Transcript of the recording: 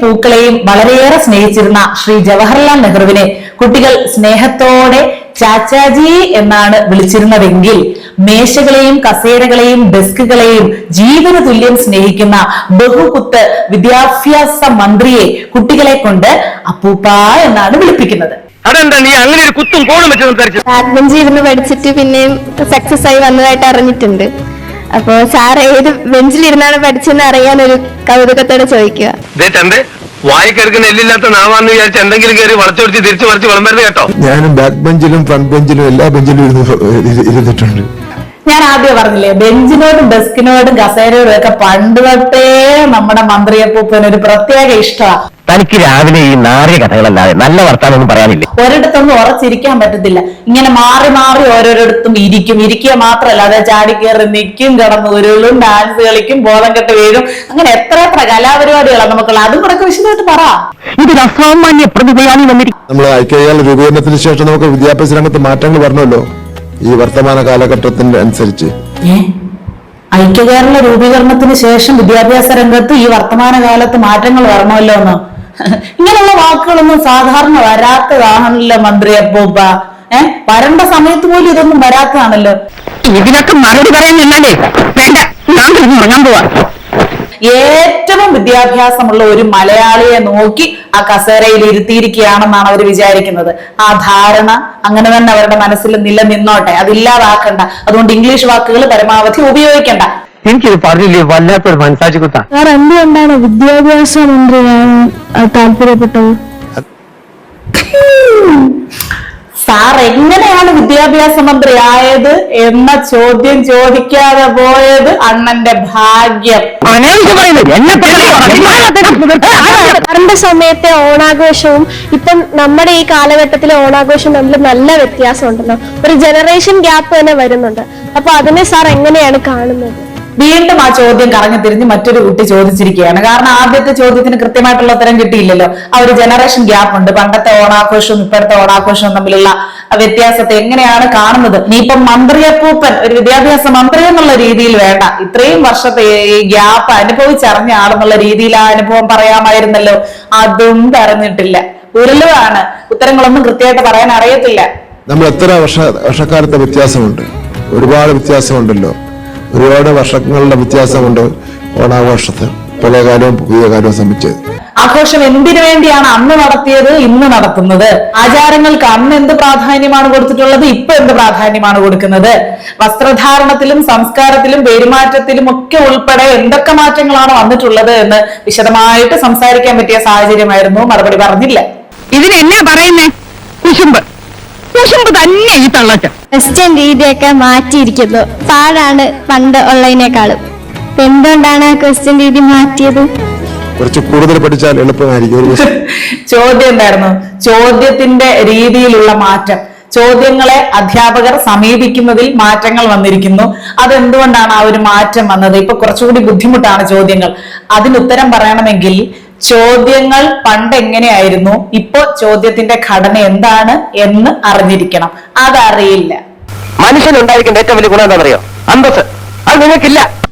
പൂക്കളെയും വളരെയേറെ സ്നേഹിച്ചിരുന്ന ശ്രീ ജവഹർലാൽ നെഹ്റുവിനെ കുട്ടികൾ സ്നേഹത്തോടെ ചാച്ചാജി എന്നാണ് വിളിച്ചിരുന്നതെങ്കിൽ മേശകളെയും കസേരകളെയും ഡെസ്കുകളെയും ജീവന തുല്യം സ്നേഹിക്കുന്ന ബഹുകുത്ത് വിദ്യാഭ്യാസ മന്ത്രിയെ കുട്ടികളെ കൊണ്ട് അപ്പൂപ്പ എന്നാണ് വിളിപ്പിക്കുന്നത്. അതെന്താ നീ അങ്ങനെ ഒരു കുത്തും കോണും വെച്ച് സംസാരിച്ചു ബാക്ക് ബെഞ്ചിൽ ഇരുന്ന് പഠിച്ചിട്ട് പിന്നെയും സക്സസ് ആയി വന്നതായിട്ട് അറിഞ്ഞിട്ടുണ്ട്. അപ്പോൾ സാർ ഏത് ബെഞ്ചിലിരുന്നാണ് പഠിച്ചെന്ന് അറിയാൻ ഒരു കൗതുകത്തോടെ ചോദിക്കുക. എല്ലില്ലാത്ത നാവാന്ന് വിചാരിച്ച് എന്തെങ്കിലും കയറി വളച്ചൊടിച്ച് തിരിച്ചു മറിച്ച് വിളമ്പരുത് കേട്ടോ. ഞാനും ബാക്ക് ബെഞ്ചിലും ഫ്രണ്ട് ബെഞ്ചിലും എല്ലാ ബെഞ്ചിലും ഇരുന്നിട്ടുണ്ട്. ഞാൻ ആദ്യം പറഞ്ഞില്ലേ ബെഞ്ചിനോടും ഡെസ്കിനോടും കസേരയോടും ഒക്കെ പണ്ട് തൊട്ടേ നമ്മുടെ മന്ത്രിയപ്പൂപ്പന് ഒരു പ്രത്യേക ഇഷ്ടമാണ് തനിക്ക് രാവിലെ ഈ നാറിയ കഥകളല്ലാതെ നല്ല വർത്താനൊന്നും പറയാനില്ല? ഒരിടത്തൊന്നും ഉറച്ചിരിക്കാൻ പറ്റത്തില്ല. ഇങ്ങനെ മാറി മാറി ഓരോരിടത്തും ഇരിക്കും. ഇരിക്കുക മാത്രമല്ല അതെ ചാടി കയറി നിൽക്കും കിടന്ന് ഉരുളും ഡാൻസ് കളിക്കും ബോധം കെട്ട് വീഴും. അങ്ങനെ എത്ര എത്ര കലാപരിപാടികളാണ് നമുക്കുള്ള അതും കൂടെ വിശദമായിട്ട് പറ. ഇതൊരു അസാമാന്യ പ്രതിഭയാണ് വന്നിരിക്കുന്നത് നമ്മൾ ഐക്യകാല രൂപീകരണത്തിന് ശേഷം നമുക്ക് വിദ്യാഭ്യാസ രംഗത്ത് മാറ്റങ്ങൾ വരണമല്ലോ? ഈ വർത്തമാന കാലഘട്ടത്തിന്റെ അനുസരിച്ച്. ഐക്യകേരള രൂപീകരണത്തിന് ശേഷം വിദ്യാഭ്യാസ രംഗത്ത് ഈ വർത്തമാന കാലത്ത് മാറ്റങ്ങൾ വരണമല്ലോ എന്ന്? ഇങ്ങനെയുള്ള വാക്കുകളൊന്നും സാധാരണ വരാത്തതാണല്ലോ മന്ത്രി അപ്പൂപ്പ ഏഹ് വരേണ്ട സമയത്ത് പോലും ഇതൊന്നും വരാത്തതാണല്ലോ. ഇതിനൊക്കെ മറുപടി പറയാൻ വേണ്ട ഉറങ്ങാൻ പോവാ. ഏറ്റവും വിദ്യാഭ്യാസമുള്ള ഒരു മലയാളിയെ നോക്കി ആ കസേരയിൽ ഇരുത്തിയിരിക്കുകയാണെന്നാണ് അവർ വിചാരിക്കുന്നത്. ആ ധാരണ അങ്ങനെ തന്നെ അവരുടെ മനസ്സിൽ നിലനിന്നോട്ടെ. അതില്ലാതാക്കണ്ട. അതുകൊണ്ട് ഇംഗ്ലീഷ് വാക്കുകൾ പരമാവധി ഉപയോഗിക്കണ്ട. എനിക്കിത് പറഞ്ഞില്ലേ? വല്ലാത്തൊരു മനസാജി കുത്താ. സാർ എന്തുകൊണ്ടാണ് വിദ്യാഭ്യാസ മന്ത്രി താല്പര്യപ്പെട്ടത്? സാർ എങ്ങനെയാണ് വിദ്യാഭ്യാസ മന്ത്രി ആയത് എന്ന ചോദ്യം ചോദിക്കാതെ പോയത് അണ്ണന്റെ ഭാഗ്യം. കറണ്ട് സമയത്തെ ഓണാഘോഷവും ഇപ്പം നമ്മുടെ ഈ കാലഘട്ടത്തിലെ ഓണാഘോഷം തമ്മിൽ നല്ല വ്യത്യാസം ഉണ്ടല്ലോ ഒരു ജനറേഷൻ ഗ്യാപ്പ് തന്നെ വരുന്നുണ്ട്. അപ്പൊ അതിനെ സാർ എങ്ങനെയാണ് കാണുന്നത്? വീണ്ടും ആ ചോദ്യം കറങ്ങി തിരിഞ്ഞ് മറ്റൊരു കുട്ടി ചോദിച്ചിരിക്കുകയാണ്. കാരണം ആദ്യത്തെ ചോദ്യത്തിന് കൃത്യമായിട്ടുള്ള ഉത്തരം കിട്ടിയില്ലല്ലോ. ആ ഒരു ജനറേഷൻ ഗ്യാപ്പ് ഉണ്ട്. പണ്ടത്തെ ഓണാഘോഷവും ഇപ്പോഴത്തെ ഓണാഘോഷവും തമ്മിലുള്ള വ്യത്യാസത്തെ എങ്ങനെയാണ് കാണുന്നത്? നീ ഇപ്പം മന്ത്രിയപ്പൂപ്പൻ ഒരു വിദ്യാഭ്യാസ മന്ത്രി എന്നുള്ള രീതിയിൽ വേണ്ട. ഇത്രയും വർഷത്തെ ഈ ഗ്യാപ്പ് അനുഭവിച്ചറിഞ്ഞ ആളെന്നുള്ള രീതിയിൽ ആ അനുഭവം പറയാമായിരുന്നല്ലോ. അതും പറഞ്ഞിട്ടില്ല. ഉരുളുവാണ്. ഉത്തരങ്ങളൊന്നും കൃത്യമായിട്ട് പറയാൻ അറിയത്തില്ല. നമ്മൾ എത്ര വർഷ വർഷക്കാലത്തെ വ്യത്യാസമുണ്ട്? ഒരുപാട് വ്യത്യാസമുണ്ടല്ലോ. ഒരുപാട് വർഷങ്ങളുടെ വ്യത്യാസമുണ്ട് ഓണാഘോഷത്തിൽ പഴയ കാലവും പുതിയ കാലവും സംബന്ധിച്ചത് ആഘോഷം എന്തിനു വേണ്ടിയാണ് അന്ന് നടത്തിയത് ഇന്ന് നടത്തുന്നത്? ആചാരങ്ങൾക്ക് അന്ന് എന്ത് പ്രാധാന്യമാണ് കൊടുത്തിട്ടുള്ളത് ഇപ്പൊ എന്ത് പ്രാധാന്യമാണ് കൊടുക്കുന്നത്? വസ്ത്രധാരണത്തിലും സംസ്കാരത്തിലും പെരുമാറ്റത്തിലും ഒക്കെ ഉൾപ്പെടെ എന്തൊക്കെ മാറ്റങ്ങളാണ് വന്നിട്ടുള്ളത് എന്ന് വിശദമായിട്ട് സംസാരിക്കാൻ പറ്റിയ സാഹചര്യമായിരുന്നു. മറുപടി പറഞ്ഞില്ല. ഇതിനെന്നാ പറയുന്നേ? കുശുമ്പ്. കുശുമ്പ് തന്നെ ഈ തള്ളച്ച വെസ്റ്റേൺ രീതിയൊക്കെ മാറ്റിയിരിക്കുന്നു. പാടാണ് പണ്ട് ഉള്ളതിനേക്കാളും. എന്തുകൊണ്ടാണ് ക്വസ്റ്റ്യൻ രീതി മാറ്റിയത്? കുറച്ച് കൂടുതൽ പഠിച്ചാൽ എളുപ്പമായിരിക്കും ചോദ്യം എന്തായിരുന്നു? ചോദ്യത്തിന്റെ രീതിയിലുള്ള മാറ്റം. ചോദ്യങ്ങളെ അധ്യാപകർ സമീപിക്കുന്നതിൽ മാറ്റങ്ങൾ വന്നിരിക്കുന്നു. അതെന്തുകൊണ്ടാണ് ആ ഒരു മാറ്റം വന്നത്? ഇപ്പൊ കുറച്ചുകൂടി ബുദ്ധിമുട്ടാണ് ചോദ്യങ്ങൾ. അതിനുത്തരം പറയണമെങ്കിൽ ചോദ്യങ്ങൾ പണ്ട് എങ്ങനെയായിരുന്നു ഇപ്പോ ചോദ്യത്തിന്റെ ഘടന എന്താണ് എന്ന് അറിഞ്ഞിരിക്കണം. അതറിയില്ല. മനുഷ്യനുണ്ടായിരിക്കേണ്ട ഏറ്റവും വലിയ ഗുണം എന്താണെന്നറിയോ? അന്തസ് അത് നിങ്ങൾക്കില്ല.